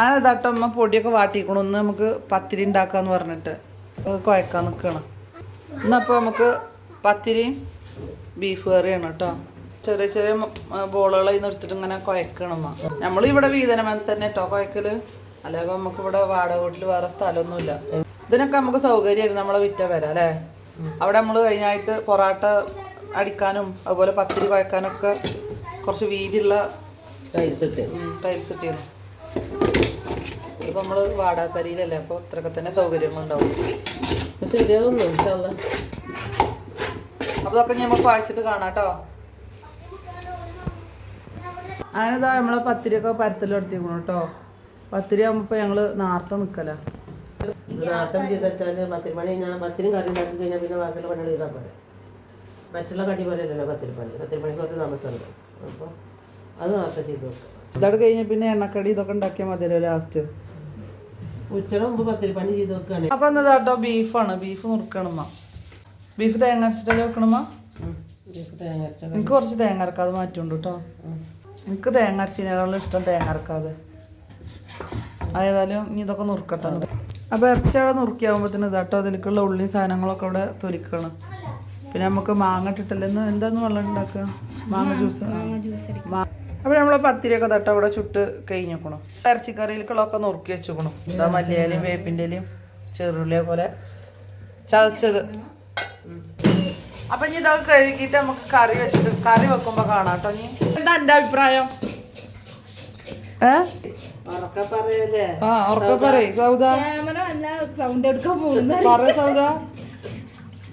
അങ്ങനെ അമ്മ പൊടിയൊക്കെ വാട്ടിക്കണം ഒന്ന് നമുക്ക് പത്തിരി ഉണ്ടാക്കാന്ന് പറഞ്ഞിട്ട് കുഴക്കാൻ നിൽക്കണം എന്നപ്പോൾ നമുക്ക് പത്തിരിയും ബീഫ് കറിയാണ് കേട്ടോ ചെറിയ ചെറിയ ബോളുകളായി നിർത്തിട്ട് ഇങ്ങനെ കുഴക്കണം നമ്മൾ ഇവിടെ വീതനമെന്ന് തന്നെ കേട്ടോ കുഴക്കൽ. അല്ലെങ്കിൽ നമുക്ക് ഇവിടെ വാടക വീട്ടിൽ വേറെ സ്ഥലമൊന്നുമില്ല. ഇതിനൊക്കെ നമുക്ക് സൗകര്യമായിരുന്നു നമ്മളെ വിറ്റ വരാം അല്ലേ? അവിടെ നമ്മൾ കഴിഞ്ഞായിട്ട് പൊറാട്ട അടിക്കാനും അതുപോലെ പത്തിരി കുഴക്കാനൊക്കെ കുറച്ച് വീതിയുള്ള ടൈൽസ് ഇട്ടിരുന്നു ടൈൽസ് ഇട്ടിരുന്നു. ഇപ്പൊ നമ്മൾ വാടാപ്പരിയിലല്ലേ അപ്പൊ ഇത്രയൊക്കെ തന്നെ സൗകര്യങ്ങളുണ്ടാവും അപ്പൊ ശരിയാവുന്നു അപ്പൊ അപ്പൊ ഇതൊക്കെ ഞാൻ നമുക്ക് വായിച്ചിട്ട് കാണാം കേട്ടോ അങ്ങനെതാ നമ്മളെ പത്തിരിയൊക്കെ പരത്തിലെടുത്തിരിക്കണം കേട്ടോ പത്തിരി ആകുമ്പോ ഞങ്ങൾ നേരത്തെ നിക്കല. നാട്ടം ചെയ്താൽ പത്തിരി പണി ഞാൻ പത്തിരി കറി ഉണ്ടാക്കി കഴിഞ്ഞാൽ പിന്നെ ബാക്കിയുള്ള പണികൾ ചെയ്താൽ പോലെ മറ്റുള്ള കടി പോലെ അല്ലല്ലോ പത്തിരി പണി. പത്തിരി പണി കുറച്ച് താമസമുണ്ട്. അപ്പോൾ അത് നേരത്തെ ചെയ്ത് വെക്കാം. ഇതവിടെ കഴിഞ്ഞ പിന്നെ എണ്ണക്കടി ഇതൊക്കെ ഉണ്ടാക്കിയാൽ മതിയല്ലോ ലാസ്റ്റ്. ഉച്ചയുടെ മുമ്പ് പത്തിരി പണി ചെയ്ത് വെക്കുകയാണ്. അപ്പൊ എന്നതാ കേട്ടോ ബീഫാണ്. ബീഫ് നുറുക്കണമ്മ ബീഫ് തേങ്ങ അരച്ചിട്ടല്ലേ വെക്കണമ്മ ബീഫ് തേങ്ങ അരച്ച കറി. എനിക്ക് കുറച്ച് തേങ്ങ അരക്കാതെ മാറ്റുണ്ട് കേട്ടോ. എനിക്ക് തേങ്ങ അരച്ചതിനേക്കാളും ഇഷ്ടം തേങ്ങ അരക്കാതെ. ആയതായാലും ഇനി ഇതൊക്കെ നുറുക്കട്ടെ. അപ്പോൾ ഇറച്ചി അവിടെ നുറുക്കിയാകുമ്പോഴത്തേന് ഇതാട്ടോ അതിലേക്കുള്ള ഉള്ളിയും സാധനങ്ങളൊക്കെ അവിടെ തൊലിക്കണം. പിന്നെ നമുക്ക് മാങ്ങ ഇട്ടിട്ടില്ലെന്ന് എന്താന്ന് വെള്ളം ഉണ്ടാക്കുക? മാങ്ങ ജ്യൂസ്. അപ്പോൾ നമ്മൾ പത്തിരിയൊക്കെ തട്ട അവിടെ ചുട്ട് കഴിഞ്ഞേക്കണം. ഇറച്ചിക്കറിയിലേക്കുള്ളതൊക്കെ നുറുക്കി വെച്ചേക്കണം. ഇതാ മല്ലിയാലും വേപ്പിന്റെലയും ചെറുള്ളിയെ പോലെ ചതച്ചത്. അപ്പം ഇനി ഇതൊക്കെ കഴുകിയിട്ട് നമുക്ക് കറി വെച്ചിട്ട് കറി വെക്കുമ്പോൾ കാണാം കേട്ടോ ഇനി. എന്താ എന്റെ അഭിപ്രായം? ആ ഉറക്കെ പറയ് സൗദ. പറ സൗദ.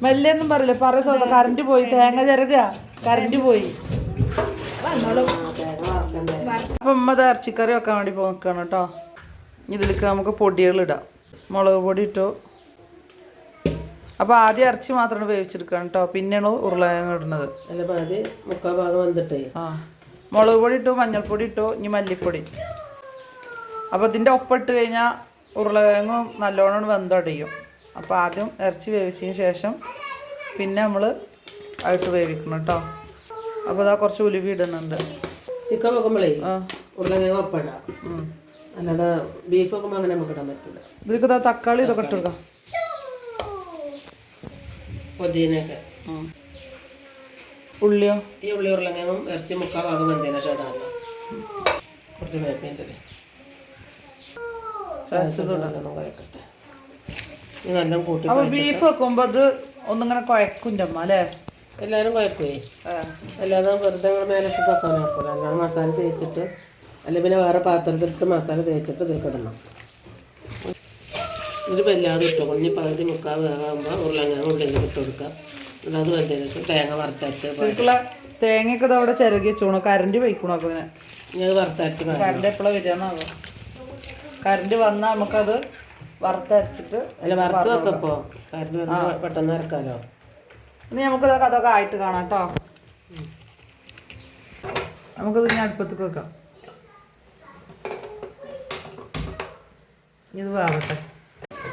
പറയില്ല പറ സൗദ. കറണ്ട് പോയി തേങ്ങ ചിരക കറണ്ട് പോയി. വറക്കണ്ടേ അപ്പൊ ഉമ്മ ദാ ഇറച്ചിക്കറി വെക്കാൻ വേണ്ടി പോ നിൽക്കണം കേട്ടോ ഇതിലേക്ക് നമുക്ക് പൊടികൾ ഇടാം. മുളക് പൊടി ഇട്ടു. അപ്പൊ ആദ്യം ഇറച്ചി മാത്രമാണ് വേവിച്ചെടുക്കണം കേട്ടോ. പിന്നെയാണ് ഉരുളകിഴങ്ങ് ഇടുന്നത്. മുക്കാൽ ഭാഗം വന്നിട്ടേ. ആ. മുളക് പൊടി ഇട്ടു മഞ്ഞൾപ്പൊടി ഇട്ടു ഇനി മല്ലിപ്പൊടി. അപ്പോൾ ഇതിന്റെ ഒപ്പിട്ട് കഴിഞ്ഞാൽ ഉരുളകിഴങ്ങും നല്ലോണം വെന്തടയും. അപ്പോൾ ആദ്യം ഇറച്ചി വേവിച്ചതിന് ശേഷം പിന്നെ നമ്മൾ ആയിട്ട് വേവിക്കണം കേട്ടോ. അപ്പോൾ അതാ കുറച്ച് ഉലുവി ഇടുന്നുണ്ട്. ചിക്കൻ വെക്കുമ്പോഴേ ഉരുളക്കിഴങ്ങ് ഒപ്പിടാം. അല്ലാതെ ബീഫ് വെക്കുമ്പോൾ അങ്ങനെ നമുക്ക് ഇടാൻ പറ്റില്ല ഇതിലേക്ക് ഇതാ തക്കാളി ഇതൊക്കെ ഇട്ടു പൊതിനൊക്കെ ഉള്ളിയോ? ഈ ഉള്ളി ഉരുളങ്ങും ഇറച്ചി മുക്കാൽ ഭാഗം വെന്തേനെ ഷേടാണ് കുറച്ച് വേപ്പിന്റെ നല്ല കൂട്ടി അപ്പോൾ ബീഫ് വെക്കുമ്പോൾ അത് ഒന്നിങ്ങനെ കുഴക്കും ചമ്മ അല്ലേ? എല്ലാവരും കുഴക്കുവേ ആ. അല്ലാതെ വെറുതെ ഇങ്ങനെ മേലിട്ട് വെക്കാൻ നോക്കില്ല അല്ലാതെ മസാല തേച്ചിട്ട് അല്ലെ പിന്നെ വേറെ പാത്രത്തിലിട്ട് മസാല തേച്ചിട്ട് ഇതിൽ ഇടണം. ഇതിൽ വല്ലാതെ ഇട്ടു. കുഞ്ഞി പകുതി മുക്കാൽ വേഗമാകുമ്പോൾ ഉരുളങ്ങ ഉള്ളിൽ ഇട്ട് കൊടുക്കുക. അല്ലാതെ വെറുതെ തേങ്ങ വറുത്തരച്ച് തേങ്ങയൊക്കെ അവിടെ ചിരകി വെച്ചോണു. കറണ്ട് വയ്ക്കണോ അപ്പോൾ ഇങ്ങനെ. ഞാൻ വറുത്തരച്ച്. കറണ്ട് എപ്പോഴാണ് വരികയെന്നാകും കറണ്ട് വന്നാൽ നമുക്കത് വറുത്തരച്ചിട്ട് അല്ല വറുത്ത് വെക്കപ്പോ കരണ്ട് പെട്ടെന്ന് ഇറക്കാലോ ഇനി നമുക്ക് ഇതൊക്കെ അതൊക്കെ ആയിട്ട് കാണാം കേട്ടോ നമുക്കത് ഇനി അടുപ്പത്തേക്ക് വെക്കാം. ഇത് വേവട്ടെ.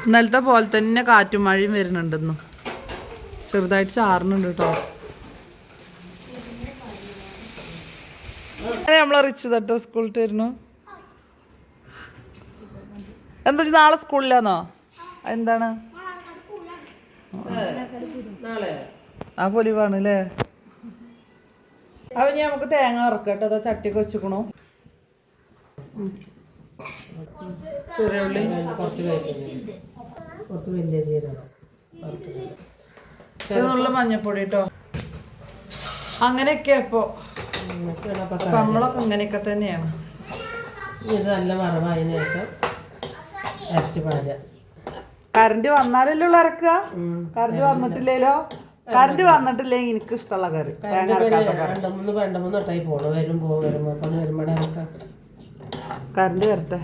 ഇന്നലത്തെ പോലെ തന്നെ കാറ്റും മഴയും വരുന്നുണ്ടെന്നു. ചെറുതായിട്ട് ചാറുന്നുണ്ട് കേട്ടോ നമ്മളെ റിച്ച് തട്ടോ സ്കൂളിൽ വരുന്നു. എന്താ നാളെ സ്കൂളിലാന്നോ? എന്താണ് നാളെ ആ പൊലിവാണ് അല്ലേ അപ്പൊ ഞാൻ നമുക്ക് തേങ്ങ ഇറക്കട്ടെ അതോ ചട്ടിക്ക് വെച്ചുക്കണു ചെറിയുള്ളി ചെറുള്ള മഞ്ഞപ്പൊടി കേട്ടോ. അങ്ങനെയൊക്കെ ഇപ്പോ. നമ്മളൊക്കെ ഇങ്ങനെയൊക്കെ തന്നെയാണ്. ഇത് നല്ല വറവായതിനു ശേഷം ഇറച്ചി പാരുക കറണ്ട് വന്നാലല്ലേ ഉള്ളു ഇറക്കുക കറണ്ട് വന്നിട്ടില്ലല്ലോ? കറണ്ട് വന്നിട്ടില്ലെങ്കിൽ എനിക്ക് ഇഷ്ടമുള്ള കറി കറി. രണ്ട് മൂന്ന് രണ്ട് മൂന്ന് പോണു. അപ്പം കറണ്ട് വരട്ടെ.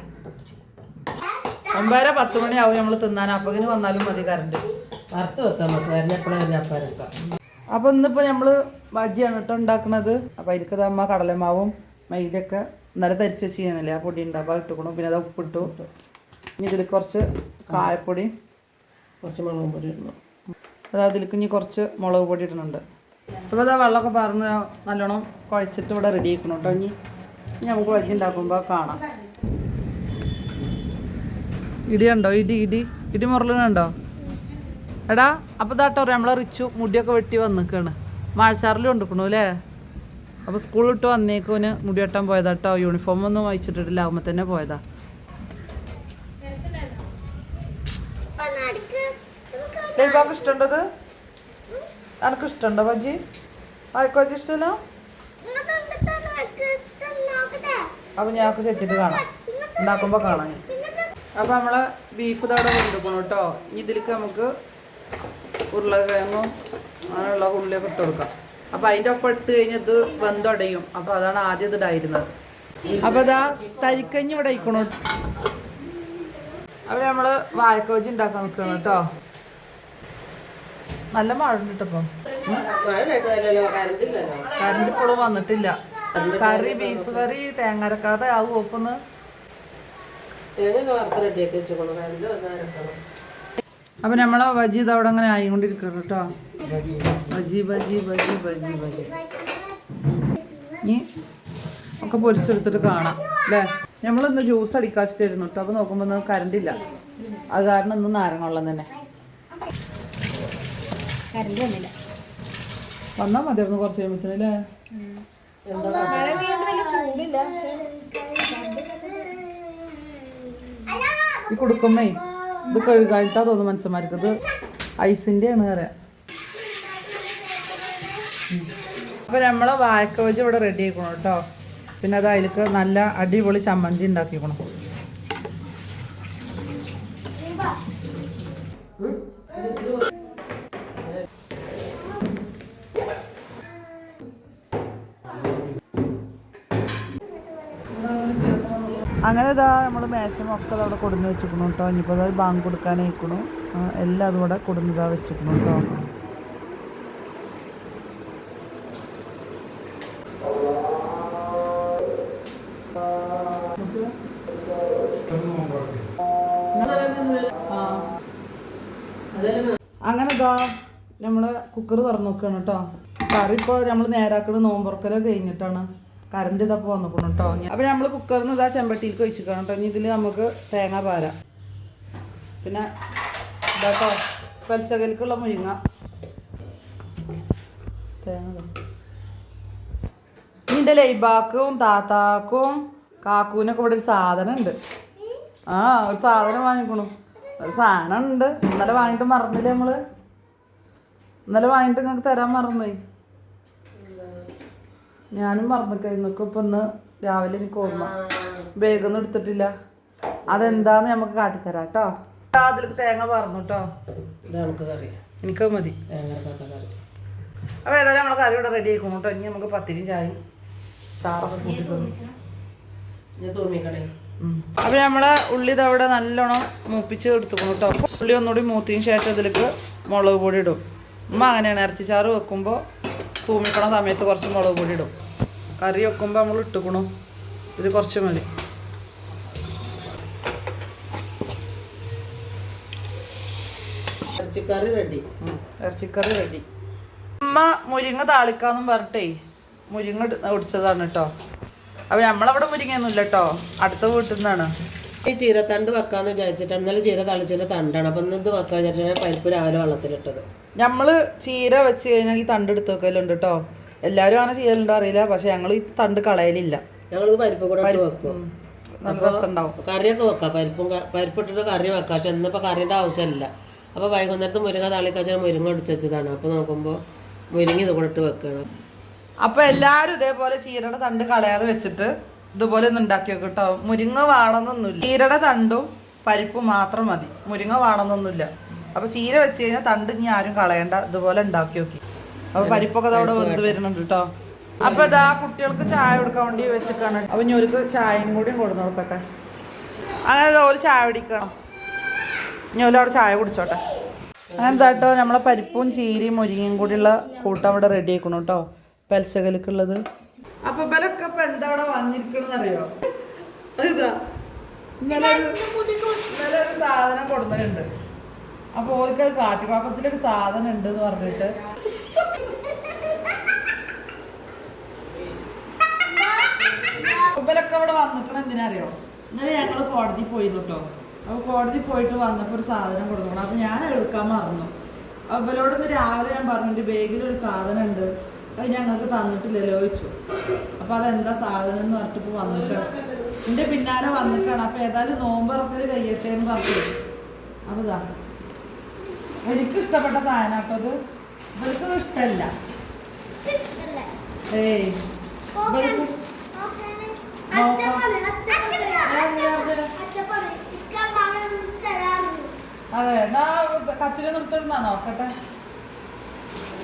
ഒമ്പതര പത്ത് മണിയാവും നമ്മൾ തിന്നാൻ. അപ്പകിന് വന്നാലും മതി കറണ്ട്. വറുത്ത് വെക്കാം നമുക്ക്. വരുന്ന എപ്പോഴും വരുന്ന അപ്പം ഇറക്കാം അപ്പോൾ ഇന്നിപ്പോൾ നമ്മൾ ബജിയാണ് കേട്ടോ ഉണ്ടാക്കുന്നത് അപ്പോൾ അതിലേക്ക് അമ്മ കടലമാവും മൈദയൊക്കെ ഇന്നലെ തരിച്ച് വെച്ച് ചെയ്യുന്നില്ലേ ആ പൊടി ഉണ്ടാവും അപ്പോൾ ഇട്ടുക്കണം. പിന്നെ അത് ഉപ്പിട്ടു. ഇനി ഇതിൽ കുറച്ച് കായപ്പൊടി. കുറച്ച് മുളകും പൊടി ഇടണം. അത് അതിലേക്ക് ഇനി കുറച്ച് മുളക് പൊടി ഇടുന്നുണ്ട്. അപ്പോൾ അതാ വെള്ളമൊക്കെ പറഞ്ഞ് നല്ലോണം കുഴച്ചിട്ട് ഇവിടെ റെഡി ആക്കണം കേട്ടോ ഇനി ഇനി നമുക്ക് ബജി ഉണ്ടാക്കുമ്പോൾ കാണാം. ഇടി ഇടി ഇടി. ഇടി മുറലുണ്ടോ എടാ അപ്പോൾ ഇതാട്ടോ നമ്മളെ റിച്ചു മുടിയൊക്കെ വെട്ടി വന്നിക്കാണ്. മഴച്ചാറിൽ കൊണ്ടിരിക്കണു അല്ലേ? അപ്പോൾ സ്കൂളിൽ വിട്ട് വന്നേക്കുവിന് മുടി വെട്ടാൻ പോയതാട്ടോ യൂണിഫോം ഒന്നും വായിച്ചിട്ടില്ല ആകുമ്പോൾ തന്നെ പോയതാ. ലൈബാക്ക് ഇഷ്ടമുണ്ടത്? അനക്ക് ഇഷ്ടമുണ്ടോ ബജ്ജി ആയിക്കോ ബജ്ജി ഇഷ്ടമല്ലോ? അപ്പൊ ഞങ്ങൾക്ക് സെറ്റിട്ട് കാണാം. ഉണ്ടാക്കുമ്പോൾ കാണാം അപ്പൊ നമ്മളെ ബീഫ് തവിടെ കൊണ്ടുപോകണം കേട്ടോ. ഇതിലേക്ക് നമുക്ക് ഉരുളക്കിഴങ്ങും അങ്ങനെയുള്ള ഉള്ളിയൊക്കെ ഇട്ട് കൊടുക്കാം. അപ്പൊ അതിന്റെ ഒപ്പം ഇട്ട് കഴിഞ്ഞാൽ ഇത് വെന്തുടയും അപ്പോൾ അതാണ് ആദ്യം ഇത് ഇടായിരുന്നത്. അപ്പോൾ ഇതാ തരിക്കഞ്ഞ് ഇവിടെ നമ്മൾ അപ്പോൾ നമ്മൾ വാഴക്കോജി ഉണ്ടാക്കാൻ നിൽക്കണം കേട്ടോ. നല്ല മഴ ഉണ്ട് കേട്ടോ ഇപ്പം. മഴ കേട്ടതല്ലോ കറണ്ടില്ലല്ലോ കറണ്ട് ഇപ്പോഴും വന്നിട്ടില്ല. കറി ബീഫ് കറി തേങ്ങരക്കാതെ ആവും ഒപ്പൊന്ന് അപ്പൊ നമ്മളെ ബജി ഇത് അവിടെ അങ്ങനെ ആയിക്കൊണ്ടിരിക്കണം കേട്ടോ ബജി ബജി ബജി ബജി ബജി ഇനി ഒക്കെ പൊരിച്ചെടുത്തിട്ട് കാണാം അല്ലേ നമ്മളിന്ന് ജ്യൂസ് അടിക്കാച്ചിട്ടായിരുന്നു കേട്ടോ അപ്പൊ നോക്കുമ്പോ കറണ്ട് ഇല്ല. അത് കാരണം ഇന്ന് നാരങ്ങ വെള്ളം തന്നെ. കറണ്ട് വന്നില്ല. വന്നാൽ മതിയായിരുന്നു കുറച്ച് കഴിയുമ്പോഴത്തേനല്ലേ മഴ പെയ്യോണ്ട് വലിയ ചൂടില്ല പക്ഷെ ഈ കൊടുക്കുമ്പേ ഇത് കഴുകായിട്ടാ തോന്നുന്നു മനുഷ്യന്മാർക്ക്. ഇത് ഐസിന്റെ ആണ് പറയാ അപ്പൊ നമ്മളെ വാഴക്കവജ് ഇവിടെ റെഡി ആയിക്കണം കേട്ടോ. പിന്നെ അത് അതിലേക്ക് നല്ല അടിപൊളി ചമ്മന്തി ഉണ്ടാക്കിക്കണം. അങ്ങനെ ഇതാ നമ്മൾ മേശം ഒക്കെ അവിടെ കൊടുന്ന് വെച്ചിരിക്കണം കേട്ടോ. ഇനിയിപ്പോൾ അത് ബാങ്ക് കൊടുക്കാനായിക്കണു എല്ലാം അതുകൂടെ കൊടുന്നിതാ വെച്ചിരിക്കണം കേട്ടോ. അങ്ങനെ ഇതാ നമ്മൾ കുക്കർ തുറന്നു നോക്കുകയാണ് കേട്ടോ. കറി ഇപ്പോൾ നമ്മൾ നേരാക്കണ നോമ്പുറക്കലോ കഴിഞ്ഞിട്ടാണ്. കറണ്ട് ഇതപ്പോൾ വന്നിക്കണം കേട്ടോ അപ്പോൾ നമ്മൾ കുക്കറിൽ നിന്ന് ഇതാ ചെമ്പട്ടിയിലേക്ക് വെച്ചിരിക്കണം കേട്ടോ ഇനി ഇതിൽ നമുക്ക് തേങ്ങ പാര. പിന്നെ ഇതാട്ടോ പലിശകലിക്കുള്ള മുരിങ്ങ. തേങ്ങ. നിന്റെ ലൈബാക്കും താത്താക്കും കാക്കൂനൊക്കെ ഇവിടെ ഒരു സാധനം ഉണ്ട് ആ ഒരു സാധനം വാങ്ങിക്കണു. ഒരു സാധനം ഉണ്ട് ഇന്നലെ വാങ്ങിയിട്ട് മറന്നില്ലേ നമ്മൾ? ഇന്നലെ വാങ്ങിയിട്ട് നിങ്ങൾക്ക് തരാൻ മറന്നുപോയി ഞാനും മറന്നിക്കായിരുന്നു ഇപ്പൊ ഒന്ന് രാവിലെ എനിക്ക് ഓർമ്മ. വേഗമൊന്നും എടുത്തിട്ടില്ല. അതെന്താന്ന് നമുക്ക് കാട്ടിത്തരാം കേട്ടോ. അതിലേക്ക് തേങ്ങ പറഞ്ഞു കേട്ടോ. എനിക്ക് മതി. അപ്പൊ ഏതായാലും നമ്മളെ കറി ഇവിടെ റെഡി ആക്കും കേട്ടോ. ഇനി നമുക്ക് പത്തിരി ചായയും ചാറൊക്കെ കൂട്ടി അപ്പോൾ നമ്മളെ ഉള്ളി ഇതവിടെ നല്ലോണം മൂപ്പിച്ച് എടുത്തുക്കണം കേട്ടോ. ഉള്ളി ഒന്നുകൂടി മൂത്തിന് ശേഷം ഇതിലേക്ക് മുളക് പൊടി ഇടും. ഉമ്മ അങ്ങനെയാണ് ഇറച്ചിച്ചാറ് വെക്കുമ്പോൾ തൂമിക്കണ സമയത്ത് കുറച്ച് മുളക് പൊടി ഇടും. കറി വെക്കുമ്പോൾ നമ്മൾ ഇട്ടുക്കണു. ഇത് കുറച്ച് മതി. ഇറച്ചിക്കറി റെഡി. ഇറച്ചിക്കറി റെഡി. അമ്മ മുരിങ്ങ താളിക്കാന്നും പറഞ്ഞിട്ടേ മുരിങ്ങ ഒടിച്ചതാണ് കേട്ടോ അപ്പൊ നമ്മളവിടെ മുരിങ്ങയൊന്നുമില്ല കേട്ടോ അടുത്ത വീട്ടിൽ നിന്നാണ്. ഈ ചീരത്തണ്ട് വെക്കാന്ന് വിചാരിച്ചിട്ടാണ് ഇന്നലെ ചീര തളിച്ചിട്ട് തണ്ടാണ്. അപ്പം ഇന്ന് ഇത് വെക്കാൻ വിചാരിച്ചാണ് പരിപ്പ് രാവിലെ വെള്ളത്തിലിട്ടത്. നമ്മൾ ചീര വെച്ച് കഴിഞ്ഞാൽ ഈ തണ്ട് എടുത്ത് വെക്കലുണ്ട് കേട്ടോ എല്ലാവരും അങ്ങനെ ചെയ്യലുണ്ടോ അറിയില്ല. പക്ഷെ ഞങ്ങൾ ഈ തണ്ട് കളയലില്ല. ഞങ്ങളിത് പരിപ്പ് കൂടെ ഇട്ട് വെക്കും. നല്ല രസമുണ്ടാവും കറിയൊക്കെ വെക്കാം. പരിപ്പും പരിപ്പിട്ടിട്ട് കറി വെക്കാം. പക്ഷെ ഇന്നിപ്പോൾ കറിന്റെ ആവശ്യമില്ല അപ്പോൾ വൈകുന്നേരത്ത് മുരിങ്ങ കഴിച്ചാൽ മുരിങ്ങ ഒടിച്ച് വെച്ചതാണ്. അപ്പോൾ നോക്കുമ്പോൾ മുരിങ്ങ ഇത് കൂടെ ഇട്ട് വെക്കണം. അപ്പോൾ എല്ലാരും ഇതേപോലെ ചീരയുടെ തണ്ട് കളയാതെ വെച്ചിട്ട് ഇതുപോലെ ഒന്ന് ഉണ്ടാക്കി വെക്കും കേട്ടോ. മുരിങ്ങ വേണമെന്നൊന്നുമില്ല ചീരയുടെ തണ്ടും പരിപ്പും മാത്രം മതി. മുരിങ്ങ വേണമെന്നൊന്നുമില്ല അപ്പൊ ചീര വെച്ച് കഴിഞ്ഞാൽ തണ്ട് ഇനി ആരും കളയണ്ട. ഇതുപോലെ ഉണ്ടാക്കി നോക്കി അപ്പൊ പരിപ്പൊക്കെ അതോടെ വെന്ത് വരുന്നുണ്ട് കേട്ടോ. അപ്പൊ ഇതാ കുട്ടികൾക്ക് ചായ കൊടുക്കാൻ വേണ്ടി വെച്ചിട്ടാണ് അപ്പൊ ഇനി ഒരു ചായയും കൂടി കൊടുന്നു നോക്കട്ടെ അങ്ങനെ ഒരു ചായ കുടിക്കണം. ഇനി ഒരു അവിടെ ചായ കുടിച്ചോട്ടെ. അങ്ങനെ കേട്ടോ. നമ്മളെ പരിപ്പും ചീരയും മുരിങ്ങയും കൂടിയുള്ള കൂട്ടം അവിടെ റെഡി ആക്കണം കേട്ടോ. പലിശകലിക്കുള്ളത് അപ്പൊ ഇവലൊക്കെ ഇപ്പൊ എന്താ അവിടെ വന്നിരിക്കണെന്ന് അറിയോ? ഇതാ. ഇന്നലെ ഒരു ഇന്നലെ ഒരു സാധനം കൊടുക്കുന്നുണ്ട് അപ്പൊ ഓർക്ക് അത് ഒരു സാധനം ഉണ്ട് എന്ന് പറഞ്ഞിട്ട്. ഇവരൊക്കെ ഇവിടെ വന്നിട്ടുള്ള എന്തിനറിയോ ഇന്നലെ ഞങ്ങൾ കോടതി പോയി കേട്ടോ അപ്പൊ കോടതി പോയിട്ട് വന്നപ്പോ ഒരു സാധനം കൊടുക്കണം. അപ്പൊ ഞാൻ എടുക്കാൻ മറന്നു. അപ്പോൾ ഇവരോട് ഇന്ന് രാവിലെ ഞാൻ പറഞ്ഞിട്ട് ബാഗിൽ ഒരു സാധനം ഉണ്ട്. അത് ഞങ്ങൾക്ക് തന്നിട്ടില്ലല്ലോ ചോദിച്ചു. അപ്പോൾ അതെന്താ സാധനം എന്ന് പറഞ്ഞിട്ട് ഇപ്പോൾ വന്നിട്ടാണ് എന്റെ പിന്നാലെ വന്നിട്ടാണ്. അപ്പോൾ ഏതായാലും നോമ്പറക്കൽ കഴിയട്ടെ എന്ന് പറഞ്ഞു അപ്പോൾ ഇതാ. എനിക്ക് ഇഷ്ടപ്പെട്ട സാധനം കേട്ടോ അത് ഇവർക്ക് ഇഷ്ടമല്ല ഏയ്. ഇവർക്ക് അതെ എന്നാ കത്തിരി നിർത്തിടുന്നാ? നോക്കട്ടെ.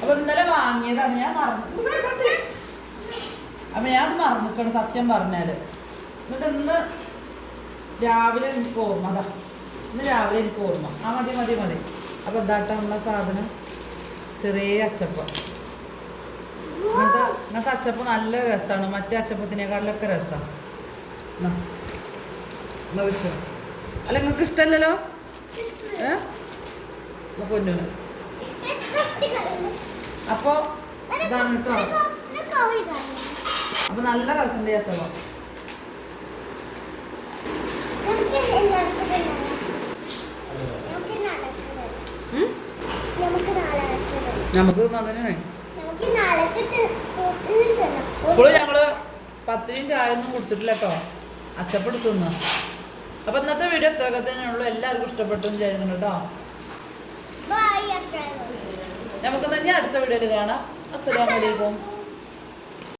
അപ്പൊ ഇന്നലെ വാങ്ങിയതാണ്. ഞാൻ മറന്നു. അപ്പൊ ഞാൻ മറന്നിക്കണം സത്യം പറഞ്ഞാൽ. എന്നിട്ട് ഇന്ന് രാവിലെ എനിക്ക് ഓർമ്മ അതാ. ഇന്ന് രാവിലെ എനിക്ക് ഓർമ്മ. ആ മതി മതി മതി. അപ്പൊ നമ്മളെ സാധനം. ചെറിയ അച്ചപ്പം. ഇന്നത്തെ ഇങ്ങനത്തെ അച്ചപ്പം നല്ല രസമാണ് മറ്റേ അച്ചപ്പത്തിനേക്കാളിലൊക്കെ രസമാണ് അല്ല നിങ്ങൾക്ക് ഇഷ്ടമല്ലല്ലോ ഏ? പൊന്നൂന് അപ്പൊ ഇതാണ് കേട്ടോ അപ്പൊ നല്ല രസമുണ്ട് ഉം? നമുക്ക് ഇപ്പോഴും ഞങ്ങൾ പത്തിരിയും ചായ ഒന്നും കുടിച്ചിട്ടില്ല കേട്ടോ അച്ചപ്പെടുത്തുന്നു അപ്പൊ ഇന്നത്തെ വീഡിയോ ഇത്രയൊക്കെ തന്നെയുള്ളൂ. എല്ലാവർക്കും ഇഷ്ടപ്പെട്ടു എന്ന് വിചാരിക്കുന്നു കേട്ടോ നമുക്ക് തന്നെ അടുത്ത വീഡിയോയിൽ കാണാം. അസ്സലാമലൈക്കും